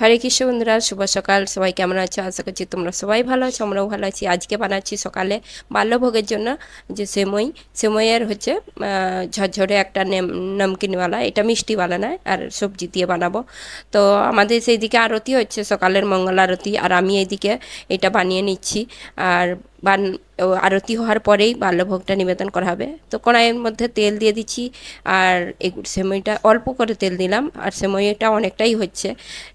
হরে কৃষ্ণ বন্ধুরা, শুভ সকাল। সবাই কেমন আছো? আশা করছি তোমরা সবাই ভালো আছো, আমরাও ভালো আছি। আজকে বানাচ্ছি সকালে বাল্যভোগের জন্য যে সেমই, সেমইয়ের হচ্ছে ঝরঝরে একটা নেম, নমকিনওয়ালা। এটা মিষ্টিওয়ালা নয় আর সবজি দিয়ে বানাবো। তো আমাদের সেই দিকে আরতি হচ্ছে, সকালের মঙ্গল আরতি। আর আমি এইদিকে এটা বানিয়ে নিচ্ছি। আর ও আরতি হওয়ার পরেই বাল্যভোগটা নিবেদন করা হবে। তো কড়াইয়ের মধ্যে তেল দিয়ে দিচ্ছি আর এই সেমইটা, অল্প করে তেল দিলাম আর সেমইটা অনেকটাই হচ্ছে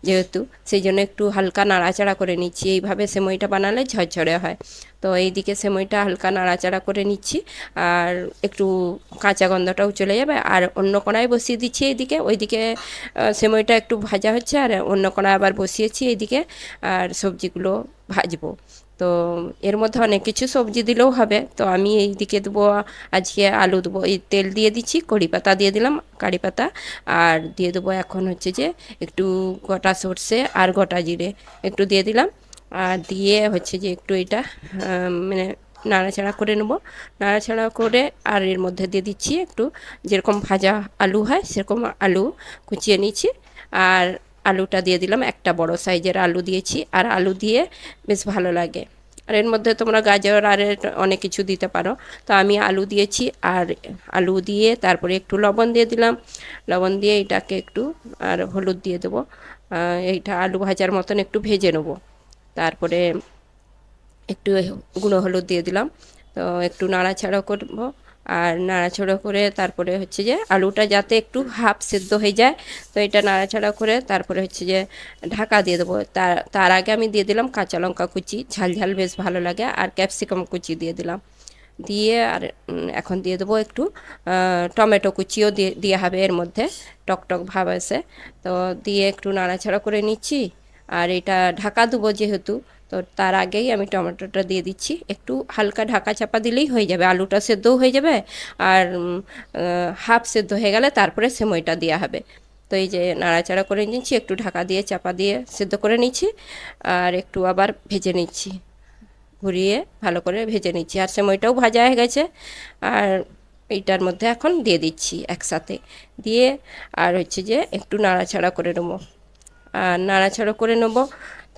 যেহেতু। সেই জন্য একটু হালকা নাড়াচাড়া করে নিচ্ছি। এইভাবে সেমইটা বানালে ঝরঝরে হয়। তো এইদিকে সেমইটা হালকা নাড়াচাড়া করে নিচ্ছি আর একটু কাঁচা গন্ধটাও চলে যাবে। আর অন্য কড়াই বসিয়ে দিচ্ছি এইদিকে। ওইদিকে সেমইটা একটু ভাজা হচ্ছে আর অন্য কড়াই আবার বসিয়েছি এইদিকে। আর সবজিগুলো ভাজবো। তো এর মধ্যে অনেক কিছু সবজি দিলেও হবে। তো আমি এই দিকে দেবো, আজকে আলু দেবো। এই তেল দিয়ে দিচ্ছি, কড়ি পাতা দিয়ে দিলাম, কারি পাতা। আর দিয়ে দেবো এখন হচ্ছে যে একটু গোটা সর্ষে আর গোটা জিরে একটু দিয়ে দিলাম। আর দিয়ে হচ্ছে যে একটু এটা মানে নাড়াচাড়া করে নেব। নাড়াচাড়া করে আর এর মধ্যে দিয়ে দিচ্ছি একটু, যেরকম ভাজা আলু হয় সেরকম আলু কুচিয়ে নিচ্ছি। আর আলুটা দিয়ে দিলাম, একটা বড় সাইজের আলু দিয়েছি, আর আলু দিয়ে বেশ ভালো লাগে। আর এর মধ্যে তোমরা গাজর আর অনেক কিছু দিতে পারো। তো আমি আলু দিয়েছি, আর আলু দিয়ে তারপরে একটু লবণ দিয়ে দিলাম। লবণ দিয়ে এটাকে একটু, আর হলুদ দিয়ে দেবো। এইটা আলু ভাজার মতন একটু ভেজে নেব। তারপরে একটু গুঁড়ো হলুদ দিয়ে দিলাম। তো একটু নাড়াচাড়া করব। আর নাড়াচাড়া করে তারপরে হচ্ছে যে আলুটা যাতে একটু হাফ সেদ্ধ হয়ে যায়, তো এটা নাড়াচাড়া করে তারপরে হচ্ছে যে ঢাকা দিয়ে দেবো। তার তার আগে আমি দিয়ে দিলাম কাঁচা লঙ্কা কুচি, ঝাল ঝাল বেশ ভালো লাগে, আর ক্যাপসিকাম কুচি দিয়ে দিলাম। দিয়ে আর এখন দিয়ে দেবো একটু টমেটো কুচিও দিয়ে দিয়ে হবে এর মধ্যে, টক টক ভাব আছে। তো দিয়ে একটু নাড়াচাড়া করে নিচ্ছি, আর এটা ঢাকা দেবো যেহেতু তো তার আগেই আমি টমেটোটা দিয়ে দিচ্ছি। একটু হালকা ঢাকা চাপা দিলেই হয়ে যাবে। আলুটা সেদ্ধও হয়ে যাবে আর হাফ সেদ্ধ হয়ে গেলে তারপরে সেমইটা দেওয়া হবে। তো এই যে নাড়াচাড়া করে নিচ্ছি একটু ঢাকা দিয়ে চাপা দিয়ে সেদ্ধ করে নিচ্ছি আর একটু আবার ভেজে নিচ্ছি। ঘুরিয়ে ভালো করে ভেজে নিচ্ছি। আর সেমইটাও ভাজা হয়ে গেছে আর এইটার মধ্যে এখন দিয়ে দিচ্ছি একসাথে। দিয়ে আর হচ্ছে যে একটু নাড়াচাড়া করে নেব। আর নাড়াচাড়া করে নেব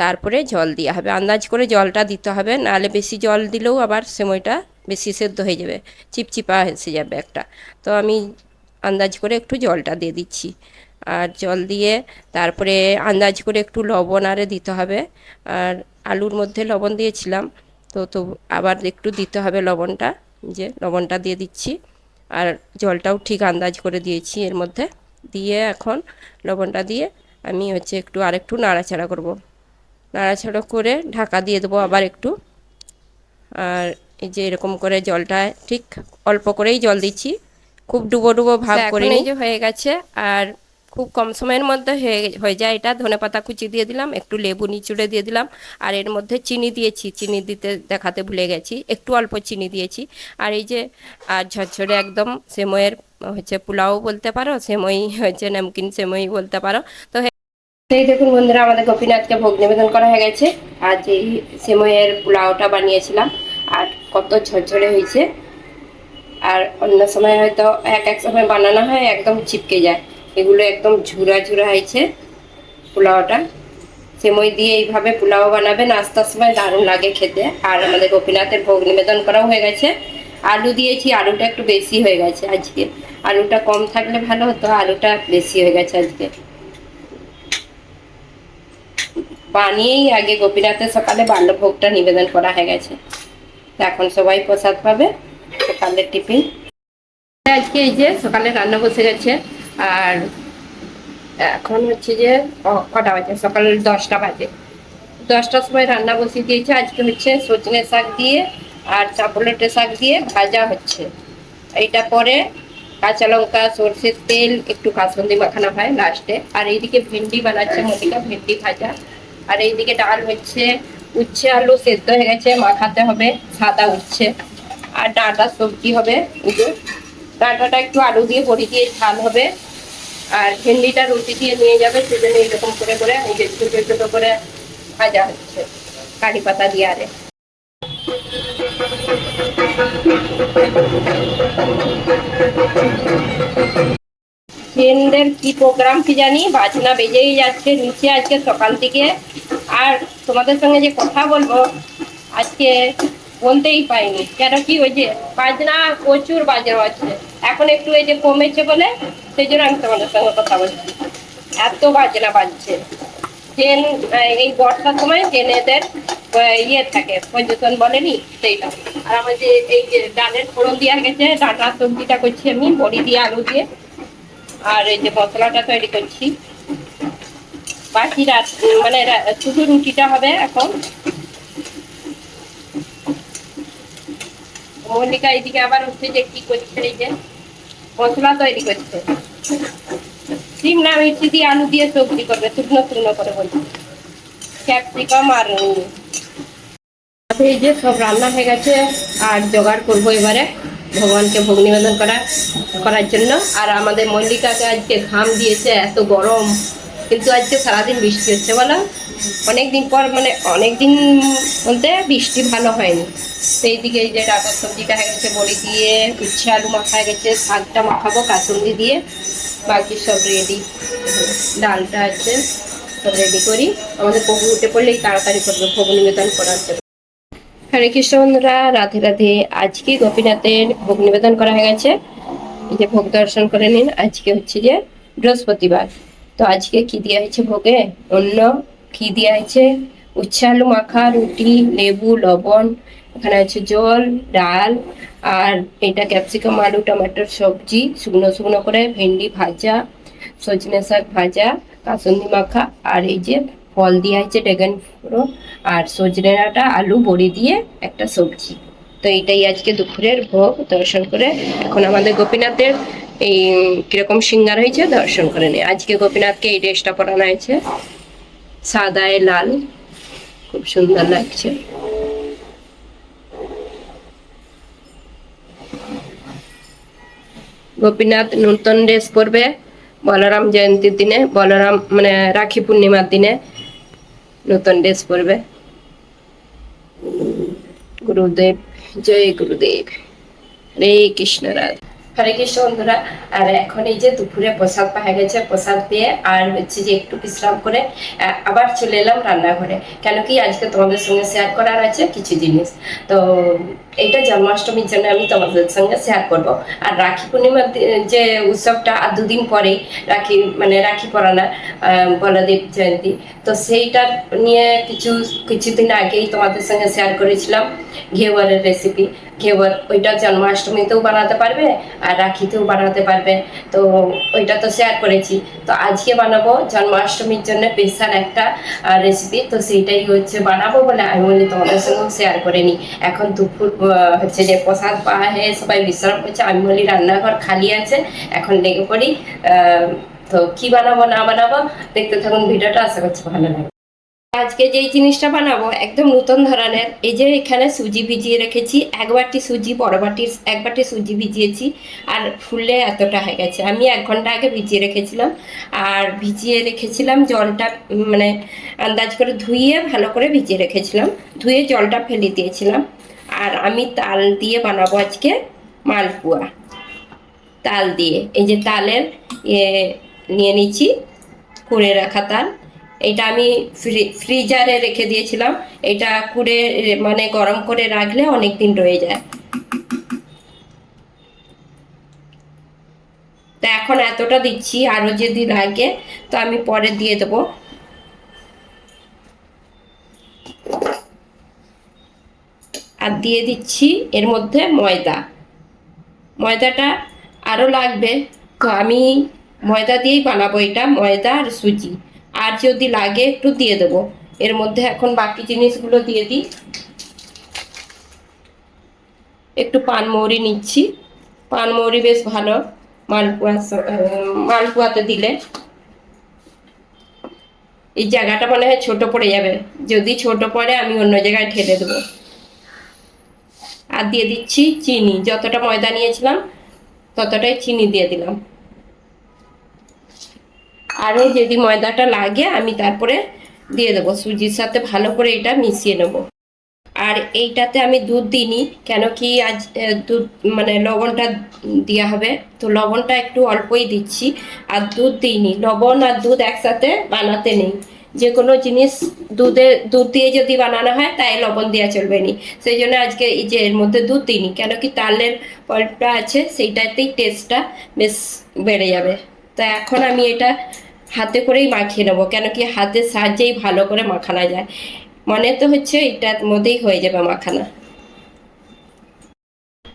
তারপরে জল দেওয়া হবে। আন্দাজ করে জলটা দিতে হবে, নাহলে বেশি জল দিলেও আবার সেমইটা বেশি সেদ্ধ হয়ে যাবে, চিপচিপা এসে যাবে একটা। তো আমি আন্দাজ করে একটু জলটা দিয়ে দিচ্ছি। আর জল দিয়ে তারপরে আন্দাজ করে একটু লবণ আরে দিতে হবে। আর আলুর মধ্যে লবণ দিয়েছিলাম, তো তো আবার একটু দিতে হবে লবণটা, যে লবণটা দিয়ে দিচ্ছি। আর জলটাও ঠিক আন্দাজ করে দিয়েছি এর মধ্যে। দিয়ে এখন লবণটা দিয়ে আমি হচ্ছে একটু আরেকটু নাড়াচাড়া করব। নাড়াচাড়া করে ঢাকা দিয়ে দেবো আবার একটু। আর এই যে এরকম করে জলটা ঠিক অল্প করেই জল দিচ্ছি। খুব ডুবো ডুবো ভাব করে এই যে হয়ে গেছে আর খুব কম সময়ের মধ্যে হয়ে হয়ে যায় এটা। ধনেপাতা কুচি দিয়ে দিলাম একটু লেবু নিচুড়ে দিয়ে দিলাম। আর এর মধ্যে চিনি দিয়েছি চিনি দিতে দেখাতে ভুলে গেছি। একটু অল্প চিনি দিয়েছি। আর এই যে আর ঝরঝরে একদম সেময়ের হচ্ছে পোলাও বলতে পারো সেমই হচ্ছে নামকিন সেমই বলতে পারো। তো এই দেখুন বন্ধুরা, আমাদের গোপীনাথকে ভোগ নিবেদন করা হয়ে গেছে। আর যে সেময়ের পোলাওটা বানিয়েছিলাম, আর কত ঝরঝরে হয়েছে। আর অন্য সময় হয়তো এক এক সময় বানানো হয়, একদম চিপকে যায়। এগুলো একদম ঝুরা ঝুরা হয়েছে পোলাওটা। সেমই দিয়ে এইভাবে পোলাও বানাবে নাস্তার সময় দারুণ লাগে খেতে। আর আমাদের গোপীনাথের ভোগ নিবেদন করাও হয়ে গেছে। আলু দিয়েছি, আলুটা একটু বেশি হয়ে গেছে আজকে। আলুটা কম থাকলে ভালো হতো, আলুটা বেশি হয়ে গেছে আজকে। বানিয়েই আগে গোপীনাথের সকালে বাল্যভোগটা নিবেদন করা হয়ে গেছে। এখন সবাই প্রসাদ পাবে, সকালের টিফিন। আজকে এই যে সকালে রান্না বসে গেছে, আর এখন হচ্ছে যে কটা বাজে? সকাল দশটা বাজে। দশটার সময় রান্না বসিয়ে দিয়েছে। আজকে হচ্ছে সজনে শাক দিয়ে আর চাপলেটে শাক দিয়ে ভাজা হচ্ছে। এইটা পরে কাঁচা লঙ্কা, সর্ষের তেল, একটু কাসন্দি মাখানো হয় লাস্টে আর এইদিকে ভেন্ডি বানাচ্ছে মনিকা ভেন্ডি ভাজা। আর এইদিকে ডাল হচ্ছে, উচ্ছে, আলু সেদ্ধ হয়ে গেছে, মাখাতে হবে সাদা উচ্ছে। আর ডাঁটা সবজি হবে উঁচু ডাঁটাটা একটু আলু দিয়ে বড়ি দিয়ে ঝাল হবে। আর ভেন্ডিটা রুটি দিয়ে নিয়ে যাবে, সেজন্য এইরকম করে করে যে ছোটো ছোটো করে ভাজা হচ্ছে, কারি পাতা দিয়ে আরে। ট্রেনদের কি প্রোগ্রাম কি জানি? বাজনা বেজেই যাচ্ছে নিচে আজকে সকাল থেকে আর তোমাদের সঙ্গে যে কথা বলব, আজকে বলতেই পাইনি। কেন কি ওই যে বাজনা প্রচুর বাজনা আছে এখন একটু এই যে কমেছে বলে সেই জন্য আমি তোমাদের সঙ্গে কথা বলছি। এত বাজনা বাজছে। ট্রেন এই বর্ষার সময় ট্রেনেদের ইয়ে থাকে পর্যটন বলেনি সেইটা। আর আমার যে এই যে ডালের ফোড়ন দেওয়া গেছে, ডাটা সবজিটা করছি আমি, বড়ি দিয়ে আলু দিয়ে। আর এই যে মশলাটা তৈরি করছি। বাকি রাত মানে শুধু রুটিটা হবে এখন। মল্লিকা এদিকে আবার হচ্ছে যে কি করছে, এই যে মশলা তৈরি করছে। সিমলা মির্চি দিয়ে আলু দিয়ে সবজি করবে শুকনো শুকনো করে বলছি। ক্যাপসিকাম আর এই যে সব রান্না হয়ে গেছে, আর জোগাড় করব এবারে। ভগবানকে ভোগ নিবেদন করা, করার জন্য। আর আমাদের মল্লিকাকে আজকে ঘাম দিয়েছে, এত গরম। কিন্তু আজকে সারাদিন বৃষ্টি হচ্ছে, বলো? অনেক দিন পর মানে অনেক দিন বলতে বৃষ্টি ভালো হয়নি। সেই দিকে যে ডাটার সবজিটা হয়ে গেছে, বড়ি দিয়ে, উচ্ছে আলু মাখা গেছে, শাকটা মাখাবো, কাসুন্দি দিয়ে। বাকি সব রেডি ডালটা আছে, সব রেডি করি। আমাদের পকু উঠে পড়লেই তাড়াতাড়ি করবে, ভোগ নিবেদন করার জন্য। হরে কৃষ্ণ বন্ধুরা, রাধে রাধে। আজকে গোপীনাথের ভোগ নিবেদন করা হয়ে গেছে। এই যে ভোগ দর্শন করে নিন। আজকে হচ্ছে যে বৃহস্পতিবার। তো আজকে কি দেওয়া হয়েছে ভোগে? অন্য কি দেওয়া হয়েছে। উচ্ছে আলু মাখা, রুটি, লেবু, লবণ, এখানে আছে জল, ডাল, আর এটা ক্যাপসিকাম, আলু, টমেটোর সবজি, শুকনো শুকনো করে, ভেন্ডি ভাজা, সজনে শাক ভাজা, কাসুন্দি মাখা, আর এই যে ফল দেওয়া হয়েছে ড্রাগন ফ্রুট আর সজনে ডাঁটা আলু বড়ি দিয়ে একটা সবজি। তো এইটাই আজকে দুপুরের ভোগ। দর্শন করে এখন আমাদের গোপীনাথের এই কীরকম সিঙ্গার হয়েছে দর্শন করে নিই আজকে গোপীনাথকে এই ড্রেসটা পরানো হয়েছে। সাদায় লাল। খুব সুন্দর লাগছে। গোপীনাথ নূতন ড্রেস পরবে বলরাম জয়ন্তীর দিনে। বলরাম মানে রাখি পূর্ণিমার দিনে। নতুন ড্রেস পরবে। গুরুদেব জয় গুরুদেব। হরে কৃষ্ণ রাধ হরে কৃষ্ণ বন্ধুরা আর এখন এই যে দুপুরে প্রসাদ পাওয়া গেছে, প্রসাদ পেয়ে আর হচ্ছে যে একটু বিশ্রাম করে আবার চলে এলাম রান্নাঘরে। কেন কি আজকে তোমাদের সঙ্গে শেয়ার করার আছে কিছু জিনিস। তো এটা জন্মাষ্টমীর জন্য আমি তোমাদের সঙ্গে শেয়ার করব। আর রাখি পূর্ণিমার যে উৎসবটা আর দুদিন পরেই রাখি মানে রাখি পরানা বলদেব জয়ন্তী। তো সেইটা নিয়ে কিছু, কিছুদিন আগেই তোমাদের সঙ্গে শেয়ার করেছিলাম ঘেওয়ারের রেসিপি ঘেওয়ার, ওইটা জন্মাষ্টমীতেও বানাতে পারবে আর রাখিতেও বানাতে পারবে তো ওইটা তো শেয়ার করেছি। তো আজকে বানাবো জন্মাষ্টমীর জন্য স্পেশাল একটা রেসিপি তো সেইটাই হচ্ছে বানাবো বলে আমি বলি তোমাদের সঙ্গেও শেয়ার করে নিই। এখন দুপুর হচ্ছে যে প্রসাদ পাওয়া হয়ে সবাই বিশ্রাম করছে। আমি বলি রান্নাঘর খালি আছে, এখন লেগে পড়ি। তো কি বানাবো, না বানাবো, দেখতে থাকুন, ভিডিওটা। আশা করছি ভালো লাগে আজকে যেই জিনিসটা বানাবো, একদম নতুন ধরনের, এই যে এখানে সুজি ভিজিয়ে রেখেছি, এক বাটি সুজি, বড় বাটির, এক বাটি সুজি ভিজিয়েছি, আর ফুললে এতটা হয়ে গেছে। আমি এক ঘণ্টা আগে ভিজিয়ে রেখেছিলাম, আর ভিজিয়ে রেখেছিলাম জলটা মানে আন্দাজ করে ধুইয়ে ভালো করে ভিজিয়ে রেখেছিলাম, ধুয়ে জলটা ফেলে দিয়েছিলাম, আর আমি তাল দিয়ে বানাবো আজকে মালপোয়া। তাল দিয়ে, এই যে তালের নিয়ে নিচ্ছি করে রাখা তাল এটা আমি ফ্রি- ফ্রিজারে রেখে দিয়েছিলাম। এটা কুড়ে মানে গরম করে রাখলে অনেক দিন রয়ে যায়। তো এখন এতটা দিচ্ছি, আরও যদি লাগে, তো আমি পরে দিয়ে দেবো। আর দিয়ে দিচ্ছি এর মধ্যে ময়দা। ময়দাটা আরও লাগবে, তো আমি ময়দা দিয়েই বানাবো এটা, ময়দা আর সুজি। আর যদি লাগে একটু দিয়ে দেবো। এর মধ্যে এখন বাকি জিনিসগুলো দিয়ে দিই। একটু পানমৌরি নিচ্ছি। পানমৌরি বেশ ভালো। মালপোয়া মালপোয়াতে দিলে। এই জায়গাটা মনে হয় ছোট পড়ে যাবে। যদি ছোট পড়ে, আমি অন্য জায়গায় ঠেলে দেবো। আর দিয়ে দিচ্ছি চিনি। যতটা ময়দা নিয়েছিলাম, ততটাই চিনি দিয়ে দিলাম। আরও যদি ময়দাটা লাগে, আমি তারপরে দিয়ে দেবো। সুজির সাথে ভালো করে এটা মিশিয়ে নেব। আর এইটাতে আমি দুধ দিইনি, কেন কি আজ দুধ মানে লবণটা দেওয়া হবে। তো লবণটা একটু অল্পই দিচ্ছি, আর দুধ দিইনি। লবণ আর দুধ একসাথে বানাতে নেই। যে কোনো জিনিস দুধে, দুধ দিয়ে যদি বানানো হয়, তাই লবণ দেওয়া চলবে নি। সেই জন্য আজকে এই যে এর মধ্যে দুধ দিইনি, কেন কি তালের পলটা আছে, সেইটাতেই টেস্টটা বেশ বেড়ে যাবে। তা এখন আমি এটা হাতে করেই মাখিয়ে নেব, কেন কি হাতের সাহায্যেই ভালো করে মাখানো যায়। মনে তো হচ্ছে এটার মধ্যেই হয়ে যাবে মাখানা।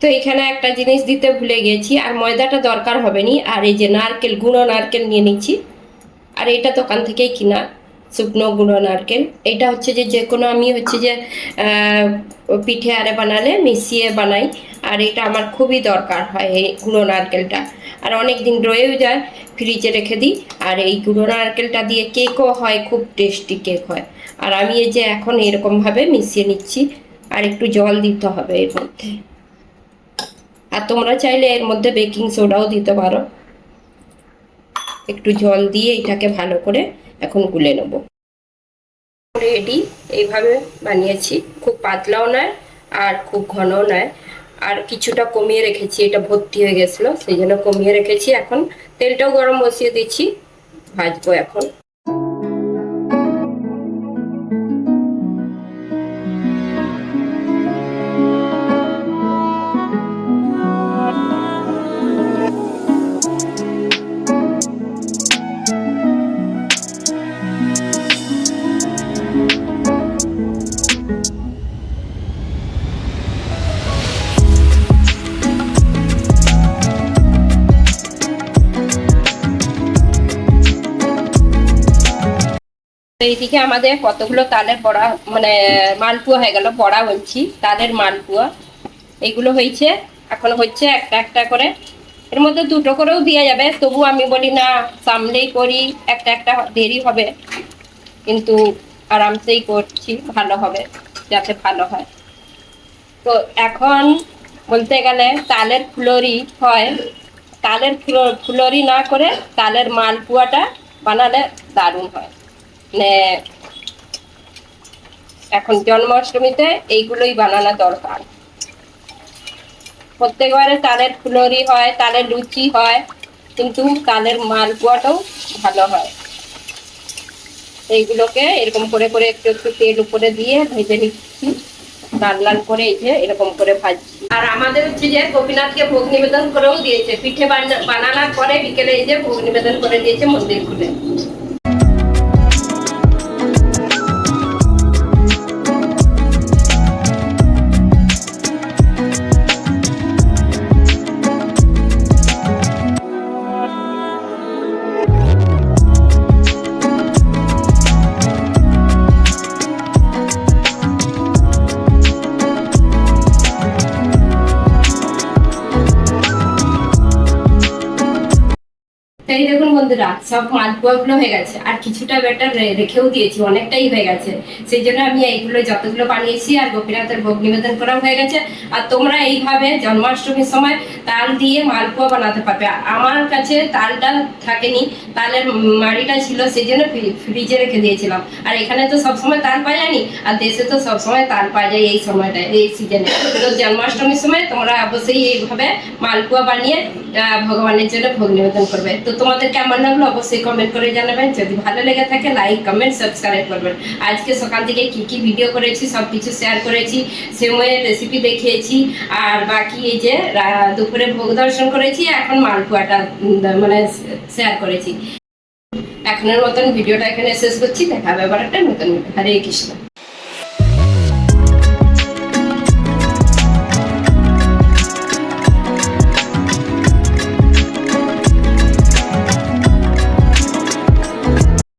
তো এখানে একটা জিনিস দিতে ভুলে গেছি, আর ময়দাটা দরকার হবে নি আর এই যে নারকেল, গুঁড়ো নারকেল নিয়ে নিচ্ছি। আর এটা দোকান থেকেই কিনা, শুকনো, গুঁড়ো, নারকেল। এটা হচ্ছে যে যে কোনো আমি হচ্ছে যে পিঠে আরে বানালে মিশিয়ে বানাই, আর এটা আমার খুবই দরকার হয় এই গুঁড়ো নারকেলটা। আর অনেক দিন রয়েও যায় ফ্রিজে রেখে দিই। আর এই গুঁড়ো নারকেলটা দিয়ে কেকও হয়, খুব টেস্টি কেক হয়। আর আমি এই যে এখন এরকমভাবে মিশিয়ে নিচ্ছি, আর একটু জল দিতে হবে এর মধ্যে। আর তোমরা চাইলে এর মধ্যে বেকিং সোডাও দিতে পারো। একটু জল দিয়ে এটাকে ভালো করে এখন গুলে নেব। রেডি এইভাবে বানিয়েছি। খুব পাতলাও নয়, আর খুব ঘনও নয়। আর কিছুটা কমিয়ে রেখেছি, এটা ভর্তি হয়ে গেছিল, সেই জন্য কমিয়ে রেখেছি। এখন তেলটাও গরম বসিয়ে দিচ্ছি, ভাজবো এখন। এইদিকে আমাদের কতগুলো তালের বড়া মানে মালপুয়া হয়ে গেল, বড়া বলছি, তালের মালপুয়া। এইগুলো হয়েছে, এখন হচ্ছে একটা একটা করে। এর মধ্যে দুটো করেও দেওয়া যাবে, তবু আমি বলি না, সামলেই করি, একটা একটা দেরি হবে। কিন্তু আরামসেই করছি, ভালো হবে, যাতে ভালো হয়। তো এখন বলতে গেলে তালের ফুলরি হয়, তালের ফুলো- ফুলরি না করে তালের মালপুয়াটা বানালে দারুণ হয়। মানে এখন জন্মাষ্টমীতে এইগুলোই বানানো দরকার। প্রত্যেকবারে তালের ফুলরি হয়, তালের লুচি হয়, কিন্তু তালের মালপোয়াটাও ভালো হয়। এইগুলোকে এরকম করে করে একটু একটু তেল উপরে দিয়ে ভেজে নিচ্ছি। লাল লাল করে এই যে এরকম করে ভাজছি। আর আমাদের হচ্ছে যে গোপীনাথকে ভোগ নিবেদন করেও দিয়েছে। পিঠে বানানোর পরে বিকেলে এই যে ভোগ নিবেদন করে দিয়েছে মন্দির খুলে। that সব মালপোয়াগুলো হয়ে গেছে। আর কিছুটা ব্যাটার রেখেও দিয়েছি, অনেকটাই হয়ে গেছে। সেই জন্য আমি এইগুলো যতগুলো বানিয়েছি আর গোপীনাথের ভোগ নিবেদন করাও হয়ে গেছে। আর তোমরা এইভাবে জন্মাষ্টমীর সময় তাল দিয়ে মালপোয়া বানাতে পারবে। আমার কাছে থাকেনি, তালের মাড়িটা ছিল, সেই জন্য ফ্রিজে রেখে দিয়েছিলাম। আর এখানে তো সবসময় তাল পাওয়া যায়নি, আর দেশে তো সবসময় তাল পাওয়া যায় এই সময়টায়, এই সিজনে তো জন্মাষ্টমীর সময় তোমরা অবশ্যই এইভাবে মালপোয়া বানিয়ে ভগবানের জন্য ভোগ নিবেদন করবে। তো তোমাদের কেমন লাগল? অবশ্যই কমেন্ট করে জানাবেন। যদি ভালো লেগে থাকে লাইক কমেন্ট সাবস্ক্রাইব করবেন। আজকে সকাল থেকে কি কি ভিডিও করেছি সব কিছু শেয়ার করেছি সেময়ের রেসিপি দেখিয়েছি, আর বাকি এই যে দুপুরে ভোগ দর্শন করেছি, এখন মালপোয়াটা মানে শেয়ার করেছি। এখনের মতন ভিডিওটা এখানে শেষ করছি। দেখা আবার একটা নতুন। হরে কৃষ্ণ।